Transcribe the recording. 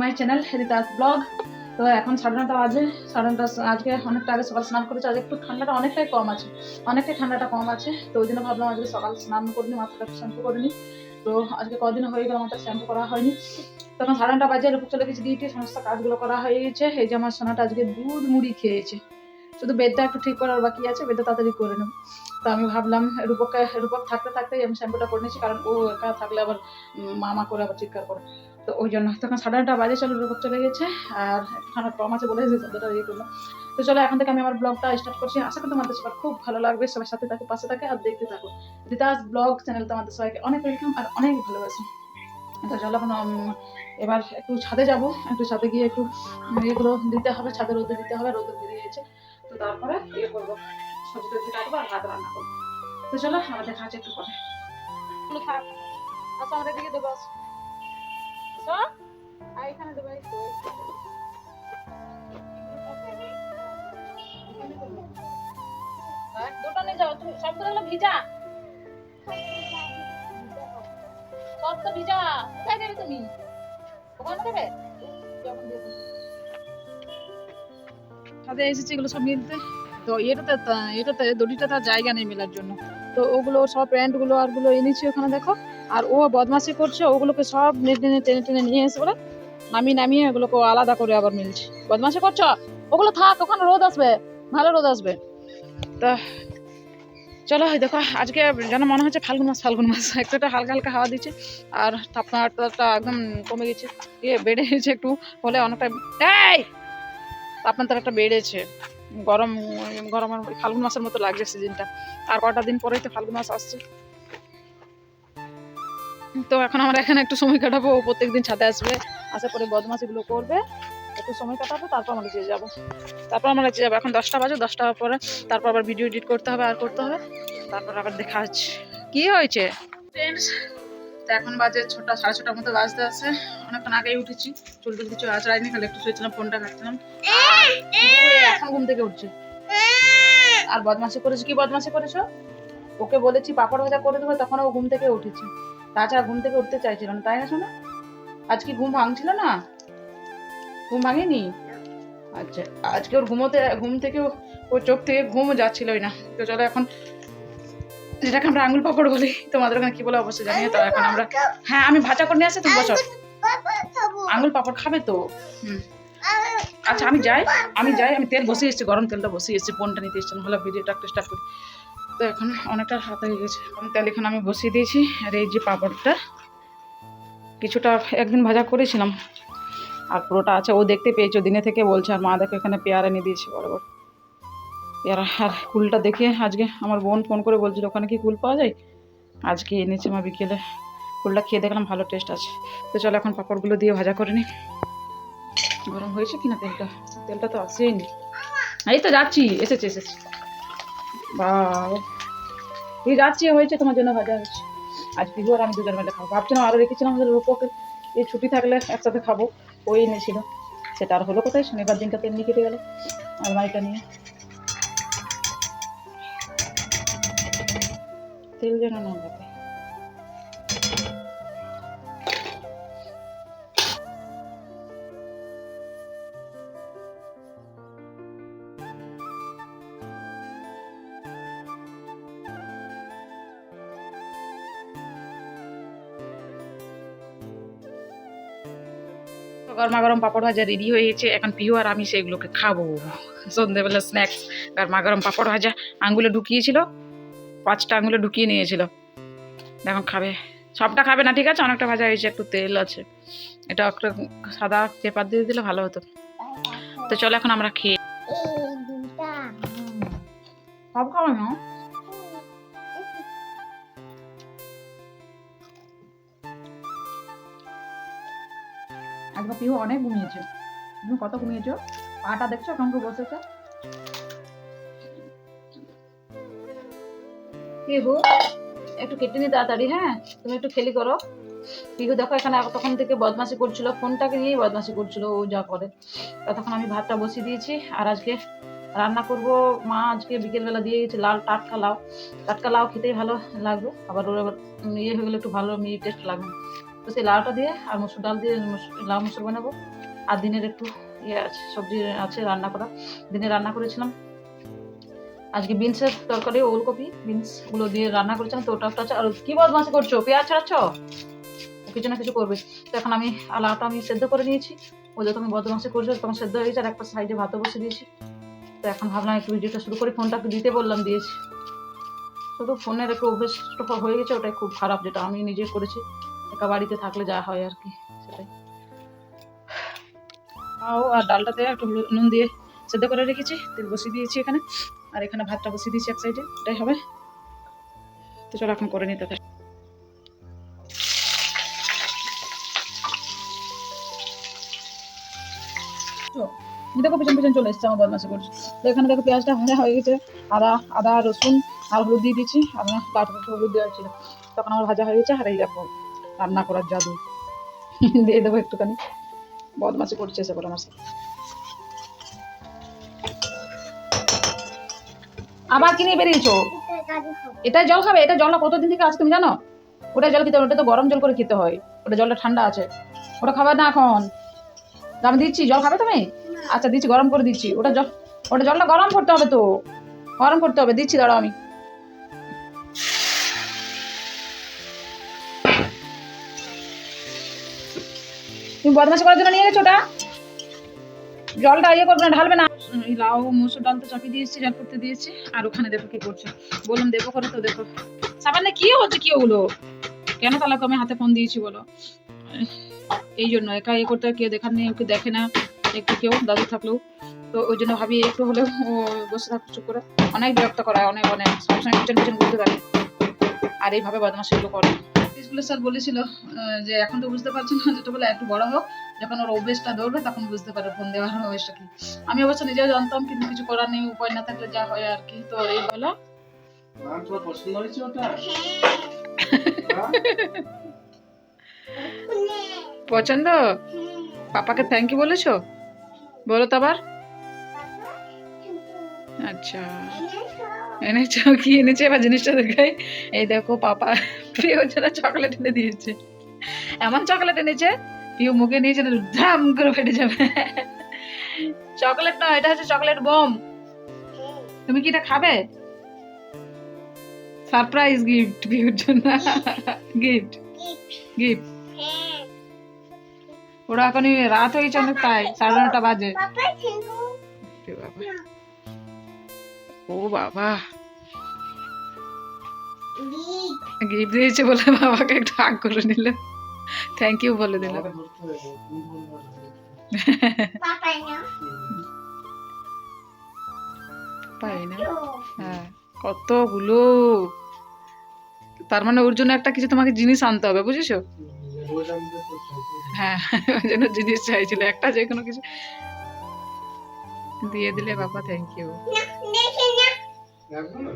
মাই channel Rita's vlog তো এখন সাড়ে নটা বাজে সাড়ে নটা আজকে অনেকটা আগে সকাল স্নান করেছে আজ একটু ঠান্ডাটা অনেকটাই কম আছে, অনেকটাই ঠান্ডাটা কম আছে, তো ওই জন্য ভাবলাম আজকে সকাল স্নান করিনি, মাথাটা শ্যাম্পু করিনি, তো আজকে কদিন হয়ে গেল মাথা শ্যাম্পু করা হয়নি। তখন সাড়ে নটা বাজে রূপ চলে গেছে, ডিউটি সমস্ত কাজগুলো করা হয়ে গেছে, এই যে আমার সোনাটা আজকে দুধ মুড়ি খেয়েছে, শুধু বেদটা একটু ঠিক করার বাকি আছে, বেদটা তাড়াতাড়ি করে নেব। তো আমি ভাবলাম, রূপককে, রূপক থাকতে থাকতেই আমি শ্যাম্পুটা করে নিয়েছি, কারণ ও একা থাকলে আবার মামা করে আবার চিৎকার করে। তো ওই জন্য, তখন সাড়ে নটা বাজে চলো রূপক চলে গেছে, আর খানা কম আছে বলে শব্দটা ইয়ে করলাম তো চলো, এখন থেকে আমি আমার ব্লগটা স্টার্ট করছি। আশা করি তোমাদের সবার খুব ভালো লাগবে। সবার সাথে থাকো, পাশে থাকে, আর দেখতে থাকো। রিতাস ব্লগ চ্যানেল তোমাদের সবাইকে অনেক ওয়েলকাম আর অনেক ভালোবাসি। তো চলো, এখন এবার একটু ছাদে যাব। একটু ছাদে গিয়ে একটু এগুলো দিতে হবে, ছাদে রোদে দিতে হবে, রোদে বেরিয়েছে তো তারপরে ইয়ে করব। সবজি টবজি কাটবো আর ভাত রান্না করব। তো চলো আমার দেখা আছে একটু পরে। আসো আমাদের দিকে দেবো আসো আসো আর এখানে দেবো দুটো নিয়ে যাও তুমি সবগুলো ভিজা? সব তো ভিজা? কোথায় দেবে তুমি? ওখানে দেবে। ছাদে এসেছি এগুলো সব নিয়ে দিতে তো এটাতে এটাতে দড়িটা তার জায়গা নেই মেলার জন্য। তো ওগুলো সব প্যান্টগুলো আরগুলো এনেছি ওখানে দেখো। আর ও বদমাশি করছে, ওগুলোকে সব টেনে টেনে টেনে নিয়ে এসে বলে, নামিয়ে নামিয়ে ওগুলোকে আলাদা করে আবার মিলছে। বদমাশি করছ? ওগুলো থাক, ওখানে রোদ আসবে, ভালো রোদ আসবে। তা, চলো দেখো, আজকে যেন মনে হচ্ছে ফাল্গুন মাস ফাল্গুন মাস। একটু হালকা হালকা হাওয়া দিচ্ছে, আর তাপমাত্রাটা একদম কমে গেছে। ইয়ে বেড়ে গেছে একটু হলে অনেকটা তাপমাত্রাটা বেড়েছে। গরম গরম ফাল্গুন মাসের মতো লাগছে সিজনটা আর কটা দিন পরেই তো ফাল্গুন মাস আসছে। তো এখন আমরা এখানে একটু সময় কাটাবো ও প্রত্যেকদিন ছাদে আসবে আসার পরে বদমাশিগুলো করবে একটু সময় কাটাবো তারপর আমরা নিচে যাব। তারপর আমরা নিচে যাব এখন দশটা বাজে দশটা পরে তারপর আবার ভিডিও এডিট করতে হবে আর করতে হবে। তারপর আবার দেখা হচ্ছে। কি হয়েছে? তো এখন বাজে ছটা সাড়ে ছটার মতো বাজতে আছে। অনেকক্ষণ আগেই উঠেছি। চুল টুল কিছু আচড়াইনি খালি একটু শুয়েছিলাম ফোনটা ও এখন ঘুম থেকে উঠছে। আর বদমাশি করেছে কি বদমাশি করেছ ওকে বলেছি পাপড় ভাজা করে দেবো তখন ও ঘুম থেকে উঠেছে। তাছাড়া ঘুম থেকে উঠতে চাইছিল না তাই না শোনো আজ কি ঘুম ভাঙছিল না? ঘুম ভাঙেনি? আচ্ছা আজকে ওর ঘুমোতে ঘুম থেকে ওর চোখ থেকে ঘুমও যাচ্ছিলই না। তো চলো এখন যেটাকে আমরা আঙুল পাপড় বলি তোমাদের ওখানে কি বলে অবশ্যই জানিয়ে তো এখন আমরা হ্যাঁ আমি ভাজা করে নিয়ে আসি তুমি বসো। আঙুল পাপড় খাবে তো? হুম। আচ্ছা আমি যাই আমি যাই, আমি তেল বসিয়ে এসেছি, গরম তেলটা বসিয়ে এসেছি, ফোনটা নিতে এসেছিলাম ভালো ভিডিওটা স্টার্ট করি। তো এখন অনেকটা হাত হয়ে গেছে গরম তেল এখন আমি বসিয়ে দিয়েছি, আর এই যে পাপড়টা, কিছুটা একদিন ভাজা করেছিলাম, আর পুরোটা আছে, ও দেখতে পেয়েছ দিনে থেকে বলছে, আর মা দেখো এখানে পেয়ারা এনে দিয়েছে বড় বড় পেয়ারা, আর কুলটা দেখে আজকে আমার বোন ফোন করে বলছিল, ওখানে কি কুল পাওয়া যায়? আজকে এনেছে মা বিকেলে। কুলটা খেয়ে দেখলাম, ভালো টেস্ট আছে। তো চলো এখন পাপড়গুলো দিয়ে ভাজা করে নিই। গরম হয়েছে কিনা তেলটা? তেলটা তো আসেই নি এই তো যাচ্ছি এসেছে এসেছে। বাও এই যাচ্ছি হয়েছে তোমার জন্য ভাজা হয়েছে। আজ পিহু আর আমি দুজন মিলে খাব। ভাবছিলাম আরও রেখেছিলাম আমাদের রূপকে এই ছুটি থাকলে একসাথে খাব। ওই এনেছিল। সেটা আর হলো কোথায়? শনিবার দিনটা তেমনি কেটে গেল আলমারিটা নিয়ে। তেল যেন না লাগে। গরমা গরম পাপড় ভাজা রেডি হয়ে গেছে এখন পিহু আর আমি সেগুলোকে খাব। সন্ধ্যেবেলা স্ন্যাক্স গরমা গরম পাপড় ভাজা। আঙ্গুলে ঢুকিয়েছিল পাঁচটা আঙুলে ঢুকিয়ে নিয়েছিল। এখন খাবে। সবটা খাবে না ঠিক আছে? অনেকটা ভাজা হয়েছে একটু তেল আছে। এটা একটা সাদা পেপার দিয়ে দিলে ভালো হতো। তো চলো এখন আমরা খেয়ে সব খাব না? আজকে পিহু অনেক ঘুমিয়েছে। তুমি কত ঘুমিয়েছো? পাটা দেখছ করে বসেছে? পিহু, একটু কেটে নি তাড়াতাড়ি হ্যাঁ? তুমি একটু খেলি করো। পিহু, দেখো এখানে তখন থেকে বদমাশি করছিল, ফোনটাকে নিয়েই বদমাশি করছিল, ও যা করে। ততক্ষণ আমি ভাতটা বসিয়ে দিয়েছি, আর আজকে রান্না করব, মা আজকে বিকেলবেলা দিয়ে গেছে লাল টাটকা লাউ। টাটকা লাউ খেতেই ভালো লাগবে আবার ওর আবার ইয়ে হয়ে গেলে, একটু ভালো মিহি টেস্ট লাগবে তো সেই লাউটা দিয়ে আর মসুর ডাল দিয়ে লাউ মসুর বানাবো। আর দিনের একটু ইয়ে আছে, সবজি আছে রান্না করা। দিনে রান্না করেছিলাম। আজকে বিনসের তরকারি, ওলকপি বিনসগুলো দিয়ে রান্না করেছিলাম। তো ওটা আছে আর কি বদমাসি করছ? পেঁয়াজ ছাড়াচ্ছ? কিছু না কিছু করবে। তো এখন আমি আলাটা আমি সেদ্ধ করে নিয়েছি। ও যখন বদমাসি করছ, তখন সেদ্ধ হয়ে আর একটা সাইডে ভাতও বসে দিয়েছি। তো এখন ভাবলাম একটু ভিডিওটা শুরু করে। ফোনটা দিতে বললাম, দিয়েছি। শুধু ফোনের একটু অভ্যেসটা হয়ে গেছে, ওটাই খুব খারাপ যেটা আমি নিজে করেছি। একা বাড়িতে থাকলে যা হয় আর কি, সেটাই। আও, আর ডালটাতে একটু নুন দিয়ে সেদ্ধ করে রেখেছি, তেল বসিয়ে দিয়েছি এখানে। আর এখানে ভাতটা বসিয়ে দিয়েছি এক সাইডে, এটাই হবে। তো চলো এখন করে নিতে থাকি। দেখো পিছন পিছন চলে এসছে আমার বদমাসি করছে। তো এখানে দেখো পেঁয়াজটা ভাজা হয়ে গেছে, আদা আদা, রসুন, আর হলুদ দিয়ে দিয়েছি। আর হলুদ দেওয়া ছিল। তখন আমার ভাজা হয়ে গেছে, আর এই দেখো। রান্না করার জাদু। দিয়ে দেবো একটুখানি। বদমাসি করছে করে আমার সাথে। আবার কি নিয়ে বেরিয়েছো? এটা জল খাবে? এটা জলটা কতদিন থেকে আছে তুমি জানো? ওটা জল খেতে হবে ওটা তো গরম জল করে খেতে হয়। ওটা জলটা ঠান্ডা আছে। ওটা খাবে না এখন। আমি দিচ্ছি। জল খাবে তুমি? আচ্ছা দিচ্ছি গরম করে দিচ্ছি। ওটা জল ওটা জলটা গরম করতে হবে তো? গরম করতে হবে। দিচ্ছি দাঁড়াও আমি। তুমি বদমাশি করার জন্য নিয়ে গেছো ওটা? জলটা ইয়ে করবে না, ঢালবে না। লাউ, মুসুর ডাল তো চাপিয়ে দিয়েছি জল করতে দিয়েছি। আর ওখানে দেখো কি করছে। বললাম, দেবো করে তো, দেখো। সামান্য কি হচ্ছে কি ওগুলো? কেন তাহলে আমি হাতে ফোন দিয়েছি বলো? এই জন্য একা ইয়ে করতে কেউ দেখার নেই, ওকে দেখে না। একটু কেউ, দাদু থাকলেও। তো ওই জন্য ভাবি, একটু হলেও ও বসে থাকতে চুপ করে। অনেক বিরক্ত করায়, অনেক অনেক। সবসময় পিছন পিছন ঘুরতে থাকে। আর এইভাবে বদমাশিগুলো করে। স্কুলে স্যার বলেছিল যে এখন তো বুঝতে পারছি না যেটা বলে একটু বড় হোক যখন ওর অভ্যেসটা ধরবে তখন বুঝতে পারবে ফোন দেওয়ার অভ্যেসটা কি। আমি অবশ্য নিজেও জানতাম কিন্তু কিছু করার নেই উপায় না থাকলে যা হয় আর কি। তো এই বলো। পছন্দ হয়েছে ওটা? পছন্দ? পাপাকে থ্যাংক ইউ বলেছ? বলো তো আবার। আচ্ছা। এনেছো কি এনেছে এবার জিনিসটা দেখাই। এই দেখো পাপা প্রিয় যেটা চকলেট এনে দিয়েছে। এমন চকলেট এনেছে প্রিয় মুখে নিয়েছে ধাম করে ফেটে যাবে। চকলেট না এটা হচ্ছে চকলেট বোম তুমি কি এটা খাবে? সারপ্রাইজ গিফট প্রিয়র জন্য গিফট গিফট ওরা এখনই রাত হয়েছে অনেক তাই সাড়ে নটা বাজে। বাবা। ও বাবা গিফট দিয়েছে বলে বাবাকে একটু হাগ করে নিল। থ্যাংক ইউ বলে দিল। পাই না হ্যাঁ কতগুলো? তার মানে ওর জন্য একটা কিছু তোমাকে জিনিস আনতে হবে বুঝেছ? হয়। হ্যাঁ ওই জন্য জিনিস চাইছিল একটা যে কোনো কিছু। দিয়ে দিলে বাবা থ্যাংক ইউ রাখব না